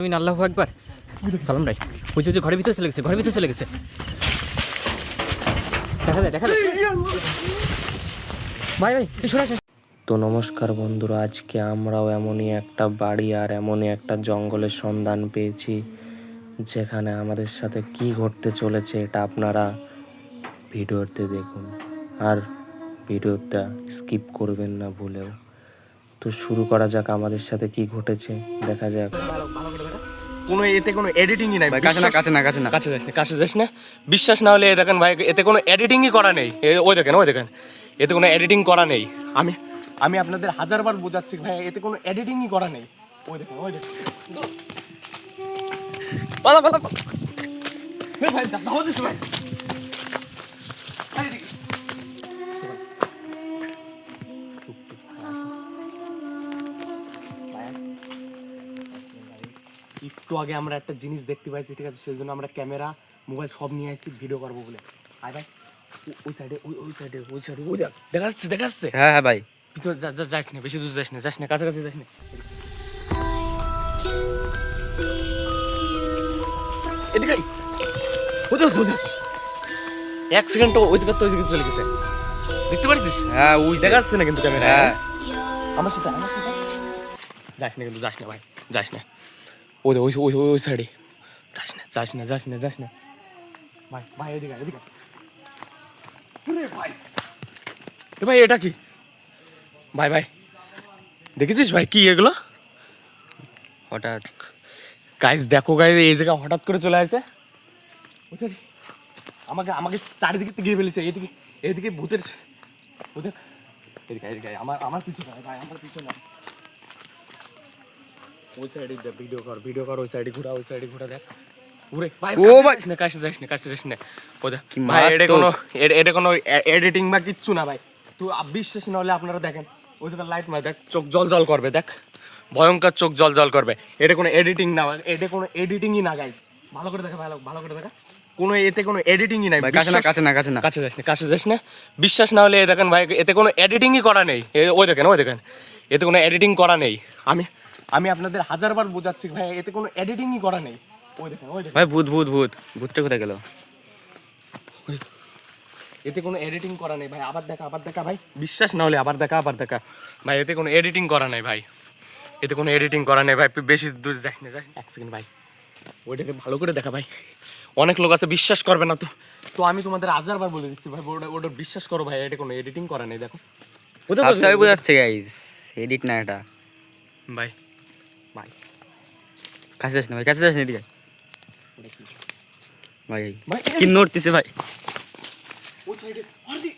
তুমি আল্লাহ একবার সালাম রাই ওই যে ঘরের ভিতরে চলে গেছে, ঘরের ভিতরে চলে গেছে। দেখা যায় দেখা যায়। ভাই ভাই, তুই সরে তো নমস্কার বন্ধুরা, আজকে আমরাও এমনই একটা বাড়ি আর এমনই একটা জঙ্গলের সন্ধান পেয়েছি, যেখানে আমাদের সাথে কি ঘটতে চলেছে এটা আপনারা ভিডিওতে দেখুন। আর ভিডিওটা স্কিপ করবেন না, ভুলেও। তো শুরু করা যাক আমাদের সাথে কি ঘটেছে দেখা যাক। কোনো এতে কোনো এডিটিংই নাই ভাই, কাছে না, বিশ্বাস- কাছে না, কাছে না। কাছে যাস না কাছে যাস না। বিশ্বাস না হলে এ দেখেন ভাই এতে কোনো এডিটিংই করা নেই। এ- ওই দেখেন ওই দেখেন। এতে কোনো এডিটিং করা নেই। আমি আমি আপনাদের হাজারবার বোঝাচ্ছি ভাই এতে কোনো এডিটিংই করা নেই। ওই দেখেন ওই দেখেন। পালা পালা পালা। ভাই দাও দিস ভাই একটু আগে আমরা একটা জিনিস দেখতে পাইছি ঠিক আছে? সেজন্য আমরা ক্যামেরা মোবাইল সব নিয়ে আসছি ভিডিও করব বলে। আয় ভাই ওই সাইডে ওই ওই সাইডে ওই সাইডে ওই দেখ দেখা যাচ্ছে দেখা যাচ্ছে। হ্যাঁ হ্যাঁ ভাই। পিছনে যাস না বেশি দূর যাস না যাস না কাছাকাছি যাস না। এদিকে ওই দেখ, ওই এক সেকেন্ড ওই দিকে তো ওই দিকে চলে গেছে। দেখতে পারছিস? হ্যাঁ ওই দেখা যাচ্ছে না কিন্তু ক্যামেরা। হ্যাঁ। আমার সাথে আমার সাথে। যাস না কিন্তু যাস না ভাই যাস না। ওই ওই ওই ওই- সাইডে যাস না যাস না যাস না যাস না। ভাই ভাই এদিকে এদিকে ভাই? এ ভাই এটা কি? ভাই ভাই দেখেছিস ভাই কি এগুলো? হঠাৎ। গাইস দেখো গাইস এই জায়গা হঠাৎ করে চলে আসছে আমাকে আমাকে চারিদিকে গিয়ে ফেলেছে এদিকে এদিকে ভূতের ওদের এদিকে এদিকে আমার আমার পিছনে ভাই আমার পিছনে। ওই সাইডে দেখ ভিডিও কর ভিডিও কর ওই সাইডে ঘোরা ওই সাইডে ঘোরা দেখ। ঘুরে ভাই ও ও ভাই। ভাই না কাছে যাস না কাছে যাস না। ও কি ভাই এটা কোনো এটা কোনো এডিটিং বা কিচ্ছু না ভাই। তুই বিশ্বাস না হলে আপনারা দেখেন ওই দিকে লাইট মার দেখ চোখ জল জল করবে দেখ। ভয়ঙ্কর চোখ জল জল করবে। এটা কোনো এডিটিং না এটা কোনো এডিটিংই না ভালো করে দেখা ভালো ভালো করে দেখা। কোনো এতে কোনো এডিটিংই নাই কাছে না কাছে না কাছে না। কাছে যাস না কাছে যাস না। বিশ্বাস না হলে এ দেখেন ভাই এতে কোনো এডিটিংই করা নেই। ওই দেখেন ওই দেখেন। এতে কোনো এডিটিং করা নেই। আমি আমি আপনাদের হাজারবার বোঝাচ্ছি ভাই এতে কোনো এডিটিংই করা নেই। ওই দেখেন ওই দেখেন। ভাই ভূত ভূত ভূত ভূতটা কোথায় গেল? এতে কোনো এডিটিং করা নেই ভাই আবার দেখা আবার দেখা ভাই। বিশ্বাস না হলে আবার দেখা আবার দেখা। ভাই এতে কোনো এডিটিং করা নেই ভাই। এতে কোনো এডিটিং করা নেই ভাই বেশি দূর যাস না যাস এক সেকেন্ড ভাই। ওইটাকে ভালো করে দেখা ভাই। অনেক লোক আছে বিশ্বাস করবে না তো। তো আমি তোমাদের হাজারবার বলে দিচ্ছি ভাই ওটা ওটা বিশ্বাস করো ভাই এটা কোনো এডিটিং করা নেই দেখো। সাফ সাফ বোঝাচ্ছে গাইজ এডিট না এটা। ভাই। ভাই কাছে যাস না ভাই কাছে যাস না এদিকে ভাই ভাই কি নড়তেছে ভাই? ওই সাইডে আরে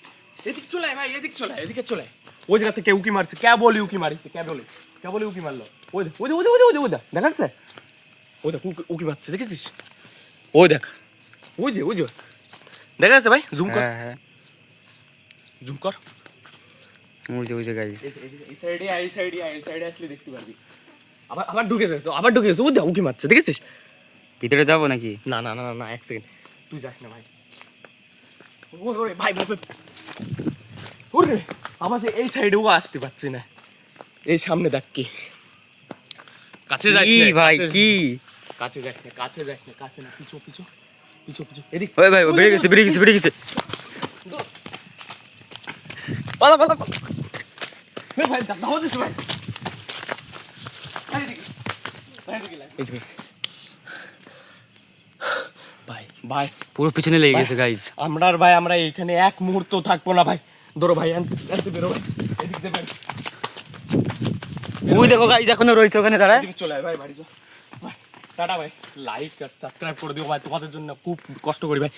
এদিক চলে ভাই এদিক চলে এদিকে চলে ওই জায়গা থেকে উকি মারছে? কে বলি উকি মারিছে? কে বলি? কে বলি উকি মারলো? ওই দেখ ওই দেখ ওই দেখ ওই দেখ ওই দেখ দেখা যাচ্ছে? ওই দেখ উকি- মারছে দেখেছিস? ওই দেখ। ওই যে ওই যে। দেখা যাচ্ছে ভাই? জুম কর। হ্যাঁ হ্যাঁ। জুম কর। ওই যে ওই যে গাইজ এই- সাইডে এই সাইডে এই সাইডে আসলে দেখতে পারবি। আবার আবার ঢুকে আবার ঢুকে দেখ উকি মারছে দেখেছিস? ভিতরে যাব নাকি? না না না না, এক সেকেন্ড তুই যাস না ভাই। ওরে ভাই ভাই ওরে আমার যে এই সাইডেও আসতে পারছি না। এই সামনে দেখ কি। কাছে যাস না, ভাই কি? কাছে যাস না কাছে যাস না কাছে না পিছু পিছু পিছু পিছু এদিক। ওই ভাই ও বেরিয়ে গেছে বেরিয়ে গেছে বেরিয়ে গেছে। পালা পালা ভাই দাও দিস ভাই এদিকে ভাই এদিকে লাগ। এই যে। ভাই ভাই পুরো পিছনে লেগে গেছে গাইজ আমরা আর ভাই আমরা এইখানে এক মুহূর্ত থাকব না ভাই। ধরো ভাই আনতে বেরো ভাই। এদিক দিয়ে ভাই। ওই দেখো গাইজ এখনও রয়েছে ওখানে দাঁড়ায়। চলে ভাই বাড়ি টাটা ভাই। লাইক আর সাবস্ক্রাইব করে দিও ভাই। তোমাদের জন্য খুব কষ্ট করি ভাই।